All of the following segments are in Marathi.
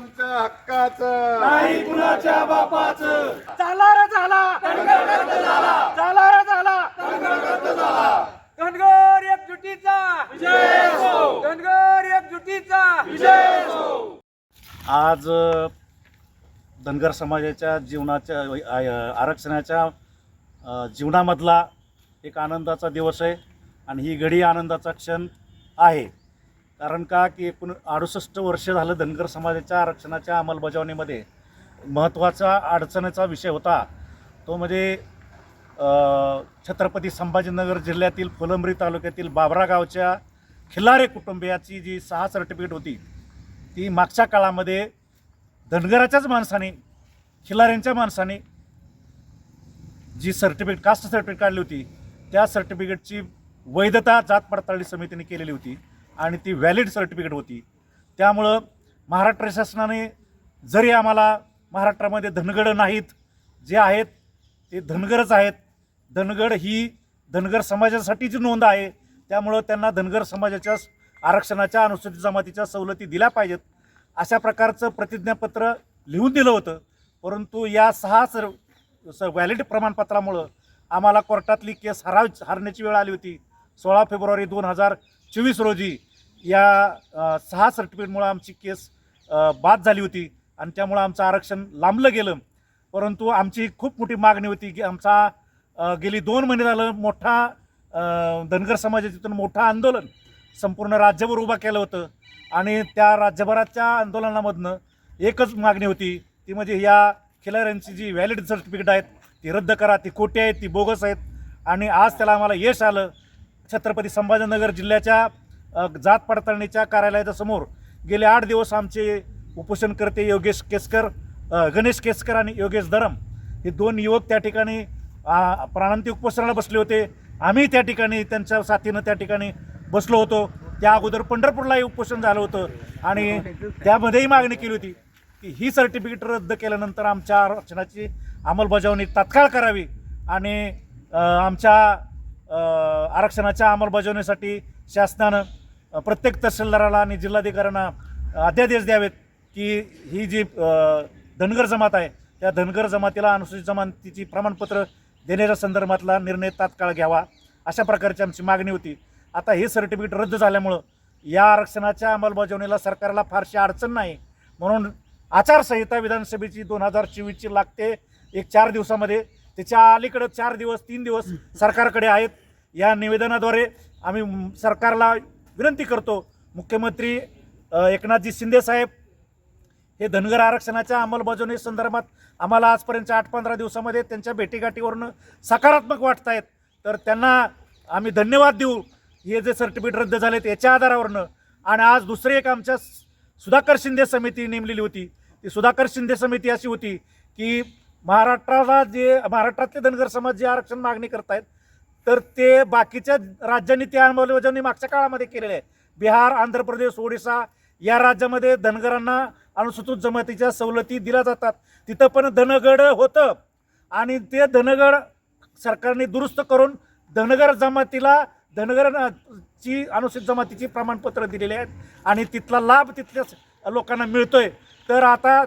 आमच्या हक्काचं. नाही कुणाच्या बापाचं. झाला. रे झाला. झाला. रे झाला. धनगर एकजुटीचा. धनगर एकजुटीचा. आज अ, धनगर समाजाच्या जीवनाच्या आरक्षणाच्या अ, जीवनामधला एक आनंदाचा दिवस आहे. आणि ही घडी आनंदाचा क्षण आहे. कारण का की एकूण अडुसष्ट वर्ष झालं धनगर समाजाच्या आरक्षणाच्या अंमलबजावणीमध्ये महत्त्वाचा अडचणीचा विषय होता. तो म्हणजे छत्रपती संभाजीनगर जिल्ह्यातील फुलंब्री तालुक्यातील बाबरा गावच्या खिल्लारे कुटुंबियाची जी सहा सर्टिफिकेट होती ती मागच्या काळामध्ये धनगराच्याच माणसाने खिलाऱ्यांच्या माणसाने जी सर्टिफिकेट कास्ट सर्टिफिकेट काढली होती त्या सर्टिफिकेटची वैधता जात पडताळणी समितीने केलेली होती. आणि ती व्हॅलिड सर्टिफिकेट होती. त्यामुळं महाराष्ट्र शासनाने जरी आम्हाला महाराष्ट्रामध्ये धनगड नाहीत जे आहेत ते धनगरच आहेत. धनगड ही धनगर समाजासाठीची नोंद आहे. त्यामुळं त्यांना धनगर समाजाच्या आरक्षणाच्या अनुसूचित जमातीच्या सवलती दिल्या पाहिजेत. अशा प्रकारचं प्रतिज्ञापत्र लिहून दिलं होतं. परंतु या सहा सर स व्हॅलिड प्रमाणपत्रामुळं आम्हाला कोर्टातली केस हराव हरण्याची वेळ आली होती. सोळा फेब्रुवारी दोन हजार चोवीस रोजी या सहा सर्टिफिकेटमुळं आमची केस बाद झाली होती आणि त्यामुळं आमचं आरक्षण लांबलं गेलं. परंतु आमची खूप मोठी मागणी होती की आमचा गेली दोन महिने झालं मोठा अ, धनगर तिथून मोठं आंदोलन संपूर्ण राज्यभर उभा केलं होतं आणि त्या राज्यभराच्या आंदोलनामधनं एकच मागणी होती ती म्हणजे या खिलाऱ्यांची जी व्हॅलिड सर्टिफिकेट आहेत ती रद्द करा ती खोटी आहेत ती बोगस आहेत आणि आज त्याला आम्हाला यश आलं. छत्रपती संभाजीनगर जिल्ह्याच्या जात पडताळणीच्या कार्यालयाच्या समोर गेले आठ दिवस आमचे उपोषणकर्ते योगेश केसकर गणेश केसकर आणि योगेश धरम हे दोन युवक त्या ठिकाणी प्राणांती प्राणांतिक उपोषणाला बसले होते. आम्ही त्या ठिकाणी त्यांच्या साथीनं त्या ठिकाणी बसलो होतो. त्या अगोदर पंढरपूरलाही उपोषण झालं होतं आणि त्यामध्येही मागणी केली होती की ही सर्टिफिकेट रद्द केल्यानंतर आमच्या आरक्षणाची अंमलबजावणी तात्काळ करावी आणि आमच्या आरक्षणाच्या अंमलबजावणीसाठी शासनानं प्रत्येक तहसीलदाराला आणि जिल्हाधिकाऱ्यांना अध्यादेश द्यावेत की ही जी धनगर जमात आहे त्या धनगर जमातीला अनुसूचित जमातीची प्रमाणपत्र देण्याच्या संदर्भातला निर्णय तात्काळ घ्यावा अशा प्रकारची आमची मागणी होती. आता हे सर्टिफिकेट रद्द झाल्यामुळं या आरक्षणाच्या अंमलबजावणीला सरकारला फारशी अडचण नाही. म्हणून आचारसंहिता विधानसभेची दोन हजार चोवीसची लागते एक चार दिवसामध्ये. त्याच्या अलीकडं चार दिवस तीन दिवस सरकारकडे आहेत. या निवेदनाद्वारे आम्ही सरकारला विनंती करतो मुख्यमंत्री एकनाथजी शिंदेसाहेब हे धनगर आरक्षणाच्या अंमलबजावणी संदर्भात आम्हाला आजपर्यंतच्या आठ पंधरा दिवसामध्ये त्यांच्या भेटीगाठीवरून सकारात्मक वाटत आहेत तर त्यांना आम्ही धन्यवाद देऊ. हे जे सर्टिफिकेट रद्द झालेत याच्या आधारावरनं आणि आज दुसरी एक आमच्या सुधाकर शिंदे समिती नेमलेली होती. ती सुधाकर शिंदे समिती अशी होती की महाराष्ट्राला जे महाराष्ट्रातले धनगर समाज जे आरक्षण मागणी करतायत तर ते बाकीच्या राज्यांनी ते अंमलबजावणी मागच्या काळामध्ये केलेले आहे बिहार आंध्र प्रदेश ओडिसा या राज्यामध्ये धनगरांना अनुसूचित जमातीच्या सवलती दिल्या जातात. तिथं पण धनगड होतं. आणि ते धनगड सरकारने दुरुस्त करून धनगर जमातीला धनगर ची अनुसूचित जमातीची प्रमाणपत्र दिलेली आहेत. आणि तिथला लाभ तिथल्या लोकांना मिळतोय. तर आता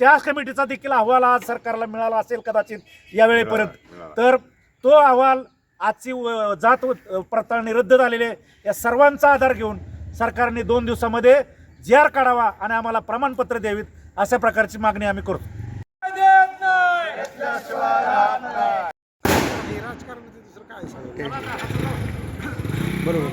त्या कमिटीचा देखील अहवाल आज सरकारला मिळाला असेल कदाचित यावेळेपर्यंत. तर तो अहवाल आजची जात पडताळणी रद्द झालेली आहे. या सर्वांचा आधार घेऊन सरकारने दोन दिवसामध्ये जी आर काढावा आणि आम्हाला प्रमाणपत्र द्यावीत अशा प्रकारची मागणी आम्ही करतो. सांगू? बरोबर.